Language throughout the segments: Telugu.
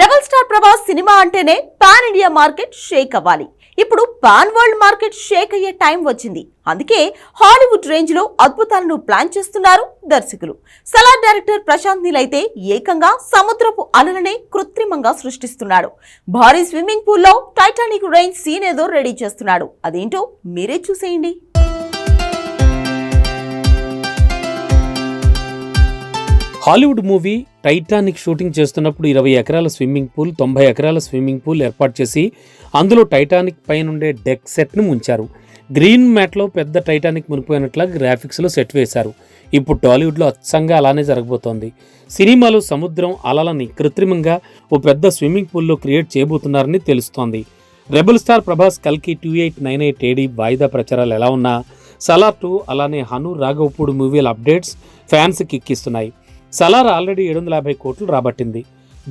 రెబల్ స్టార్ ప్రభాస్ సినిమా అంటేనే పాన్ ఇండియా మార్కెట్ షేక్ అవ్వాలి. ఇప్పుడు పాన్ వరల్డ్ మార్కెట్ షేక్ అయ్యే టైం వచ్చింది. అందుకే హాలీవుడ్ రేంజ్లో అద్భుతాలను ప్లాన్ చేస్తున్నారు దర్శకులు. సలార్ డైరెక్టర్ ప్రశాంత్ నీల్ అయితే ఏకంగా సముద్రపు అలలనే కృత్రిమంగా సృష్టిస్తున్నాడు. భారీ స్విమ్మింగ్ పూల్లో టైటానిక్ రేంజ్ సీన్ ఏదో రెడీ చేస్తున్నాడు. అదేంటో మీరే చూసేయండి. హాలీవుడ్ మూవీ టైటానిక్ షూటింగ్ చేస్తున్నప్పుడు ఇరవై ఎకరాల స్విమ్మింగ్ పూల్ తొంభై ఎకరాల స్విమ్మింగ్ పూల్ ఏర్పాటు చేసి అందులో టైటానిక్ పైనుండే డెక్ సెట్ను ఉంచారు గ్రీన్ మ్యాట్లో పెద్ద టైటానిక్ మునిపోయినట్లుగా గ్రాఫిక్స్లో సెట్ వేశారు. ఇప్పుడు టాలీవుడ్లో అచ్చంగా అలానే జరగబోతోంది. సినిమాలో సముద్రం అలలని కృత్రిమంగా ఓ పెద్ద స్విమ్మింగ్ పూల్లో క్రియేట్ చేయబోతున్నారని తెలుస్తోంది. రెబల్ స్టార్ ప్రభాస్ కల్కి two eight nine eight AD వాయిదా ప్రచారాలు ఎలా ఉన్నా సలార్ టూ అలానే హను రాఘవపూడి మూవీల అప్డేట్స్ ఫ్యాన్స్ కిక్కిస్తున్నాయి. సలార్ ఆల్రెడీ ఏడు వందల యాభై కోట్లు రాబట్టింది.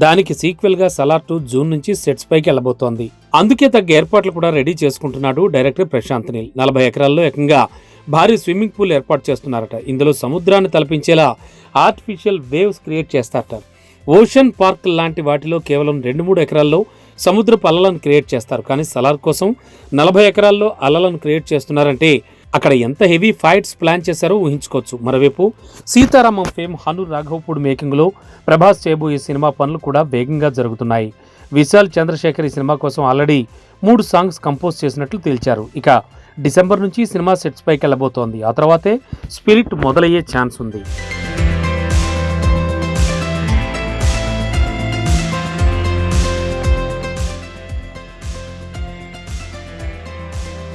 దానికి సీక్వెల్గా సలార్ టూ జూన్ నుంచి సెట్స్ పైకి వెళ్ళబోతోంది. అందుకే తగ్గ ఏర్పాట్లు కూడా రెడీ చేసుకుంటున్నాడు డైరెక్టర్ ప్రశాంత్ నీల్. నలభై ఎకరాల్లో ఏకంగా భారీ స్విమ్మింగ్ పూల్ ఏర్పాటు చేస్తున్నారట. ఇందులో సముద్రాన్ని తలపించేలా ఆర్టిఫిషియల్ వేవ్స్ క్రియేట్ చేస్తారట. ఓషన్ పార్క్ లాంటి వాటిలో కేవలం రెండు మూడు ఎకరాల్లో సముద్రపు అలలను క్రియేట్ చేస్తారు. కానీ సలార్ కోసం నలభై ఎకరాల్లో అలలను క్రియేట్ చేస్తున్నారంటే అక్కడ ఎంత హెవీ ఫైట్స్ ప్లాన్ చేశారో ఊహించుకోవచ్చు. మరోవైపు సీతారామం ఫేమ్ హను రాఘవపూడి మేకింగ్లో ప్రభాస్ చేయబోయే సినిమా పనులు కూడా వేగంగా జరుగుతున్నాయి. విశాల్ చంద్రశేఖర్ ఈ సినిమా కోసం ఆల్రెడీ మూడు సాంగ్స్ కంపోజ్ చేసినట్లు తేల్చారు. ఇక డిసెంబర్ నుంచి సినిమా సెట్స్ పైకి వెళ్ళబోతోంది. ఆ తర్వాతే స్పిరిట్ మొదలయ్యే ఛాన్స్ ఉంది.